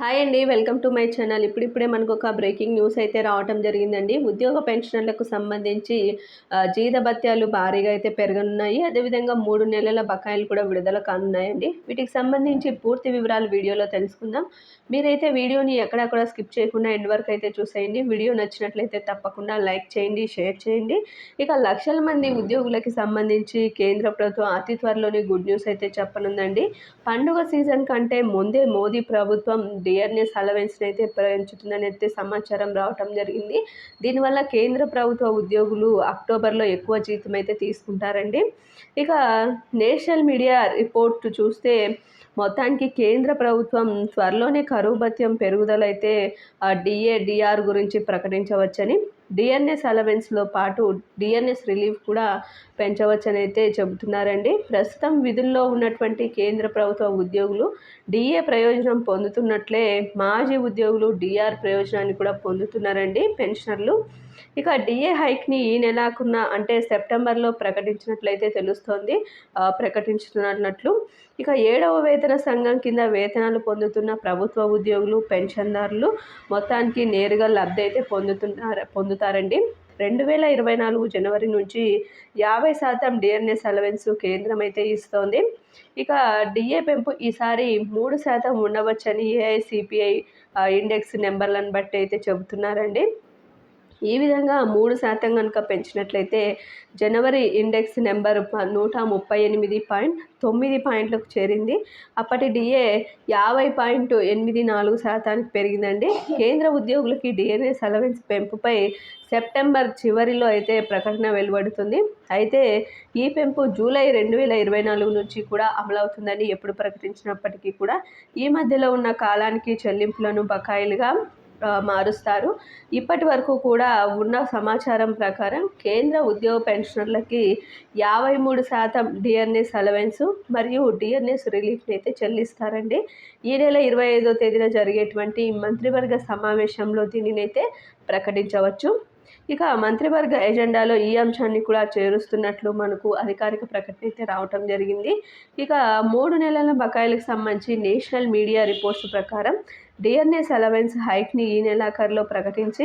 Hi అండి welcome to my channel. ఇప్పుడిప్పుడే మనకు ఒక బ్రేకింగ్ న్యూస్ అయితే రావటం జరిగిందండి. ఉద్యోగ పెన్షనర్లకు సంబంధించి జీతభత్యాలు భారీగా అయితే పెరగనున్నాయి. అదేవిధంగా మూడు నెలల బకాయిలు కూడా విడుదల కానున్నాయండి. వీటికి సంబంధించి పూర్తి వివరాలు వీడియోలో తెలుసుకుందాం. మీరైతే వీడియోని ఎక్కడక్కడ స్కిప్ చేయకుండా ఎండ్ వరకు అయితే చూసేయండి. వీడియో నచ్చినట్లయితే తప్పకుండా లైక్ చేయండి షేర్ చేయండి. ఇక లక్షల మంది ఉద్యోగులకి సంబంధించి కేంద్ర ప్రభుత్వం అతి త్వరలోనే గుడ్ న్యూస్ అయితే చెప్పనుందండి. పండుగ సీజన్ కంటే ముందే మోదీ ప్రభుత్వం డిఆర్ఎస్ అలవెన్స్ని అయితే పెంచుతుందని అయితే సమాచారం రావటం జరిగింది. దీనివల్ల కేంద్ర ప్రభుత్వ ఉద్యోగులు అక్టోబర్లో ఎక్కువ జీతం అయితే తీసుకుంటారండి. ఇక నేషనల్ మీడియా రిపోర్ట్ చూస్తే మొత్తానికి కేంద్ర ప్రభుత్వం త్వరలోనే కరువు భత్యం పెరుగుదల అయితే గురించి ప్రకటించవచ్చని డిఎన్ఎస్ అలవెన్స్లో పాటు డిఎన్ఎస్ రిలీఫ్ కూడా పెంచవచ్చని అయితే చెబుతున్నారండి. ప్రస్తుతం విధుల్లో ఉన్నటువంటి కేంద్ర ప్రభుత్వ ఉద్యోగులు డిఏ ప్రయోజనం పొందుతున్నట్లే మాజీ ఉద్యోగులు డిఆర్ ప్రయోజనాన్ని కూడా పొందుతున్నారండి పెన్షనర్లు. ఇక డిఏ హైక్ని ఈ నెలాకున్న అంటే సెప్టెంబర్లో ప్రకటించినట్లయితే తెలుస్తోంది. ప్రకటించుతున్నట్లు. ఇక ఏడవ వేతన సంఘం కింద వేతనాలు పొందుతున్న ప్రభుత్వ ఉద్యోగులు పెన్షన్దారులు మొత్తానికి నేరుగా లబ్ధి అయితే పొందుతున్నారు. పొందుతారండి రెండు వేల ఇరవై నాలుగు జనవరి నుంచి యాభై శాతం డిఎన్ఎస్ అలవెన్స్ కేంద్రం అయితే ఇస్తోంది. ఇక డిఏ పెంపు ఈసారి మూడు శాతం ఉండవచ్చని ఏఐసిపిఐ ఇండెక్స్ నెంబర్లను బట్టి అయితే చెబుతున్నారండి. ఈ విధంగా మూడు శాతం కనుక పెంచినట్లయితే జనవరి ఇండెక్స్ నెంబర్ నూట ముప్పై ఎనిమిది పాయింట్ తొమ్మిది పాయింట్లకు చేరింది. అప్పటి డిఏ యాభై పాయింట్ ఎనిమిది నాలుగు శాతానికి పెరిగిందండి. కేంద్ర ఉద్యోగులకి డిఎన్ఎస్ అలవెన్స్ పెంపుపై సెప్టెంబర్ చివరిలో అయితే ప్రకటన వెలువడుతుంది. అయితే ఈ పెంపు జూలై రెండు వేల ఇరవై నాలుగు నుంచి కూడా అమలవుతుందని ఎప్పుడు ప్రకటించినప్పటికీ కూడా ఈ మధ్యలో ఉన్న కాలానికి చెల్లింపులను బకాయిలుగా మారుస్తారు. ఇప్పటి వరకు కూడా ఉన్న సమాచారం ప్రకారం కేంద్ర ఉద్యోగ పెన్షనర్లకి యాభై మూడు శాతం డిఎన్ఎస్ అలవెన్స్ మరియు డిఎన్ఎస్ రిలీఫ్ని అయితే చెల్లిస్తారండి. ఈ నెల ఇరవై ఐదో తేదీన జరిగేటువంటి మంత్రివర్గ సమావేశంలో దీనినైతే ప్రకటించవచ్చు. ఇక మంత్రివర్గ ఎజెండాలో ఈ అంశాన్ని కూడా చేరుస్తున్నట్లు మనకు అధికారిక ప్రకటన అయితే రావటం జరిగింది. ఇక మూడు నెలల బకాయిలకు సంబంధించి నేషనల్ మీడియా రిపోర్ట్స్ ప్రకారం డిఎన్ఎస్ అలవెన్స్ హైక్ని ఈ నెలాఖరులో ప్రకటించి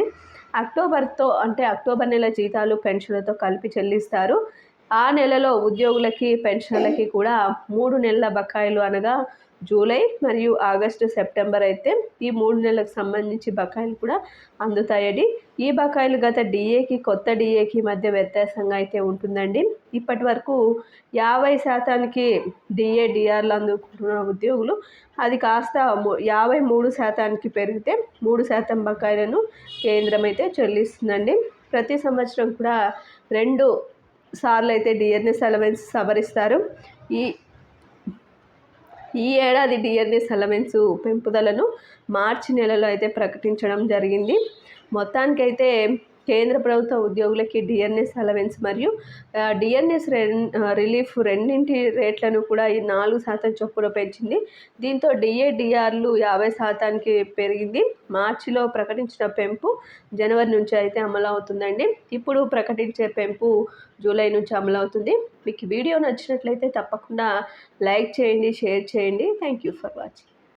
అక్టోబర్తో అంటే అక్టోబర్ నెల జీతాలు పెన్షన్లతో కలిపి చెల్లిస్తారు. ఆ నెలలో ఉద్యోగులకి పెన్షన్లకి కూడా మూడు నెలల బకాయిలు అనగా జూలై మరియు ఆగస్టు సెప్టెంబర్ అయితే ఈ మూడు నెలలకు సంబంధించి బకాయిలు కూడా అందుతాయని ఈ బకాయిలు గత డిఏకి కొత్త డిఏకి మధ్య వ్యత్యాసంగా అయితే ఉంటుందండి. ఇప్పటి వరకు యాభై శాతానికి డిఏ డిఆర్లు అందుకుంటున్న ఉద్యోగులు అది కాస్త యాభై మూడు శాతానికి పెరిగితే మూడు శాతం బకాయిలను కేంద్రం అయితే చెల్లిస్తుందండి. ప్రతి సంవత్సరం కూడా రెండు సార్లు అయితే డిఎన్ఎస్ అలవెన్స్ సవరిస్తారు. ఈ ఈ ఏడాది డిఎన్ఎస్ అలవెన్స్ పెంపుదలను మార్చి నెలలో అయితే ప్రకటించడం జరిగింది. మొత్తానికైతే కేంద్ర ప్రభుత్వ ఉద్యోగులకి డిఎన్ఎస్ అలవెన్స్ మరియు డిఎన్ఎస్ రిలీఫ్ రెండింటి రేట్లను కూడా ఈ నాలుగు శాతం చొప్పున పెంచింది. దీంతో డిఏడిఆర్లు యాభై శాతానికి పెరిగింది. మార్చిలో ప్రకటించిన పెంపు జనవరి నుంచి అయితే అమలు అవుతుందండి ఇప్పుడు ప్రకటించే పెంపు జూలై నుంచి అమలు అవుతుంది మీకు వీడియో నచ్చినట్లయితే తప్పకుండా లైక్ చేయండి షేర్ చేయండి. Thank you for watching.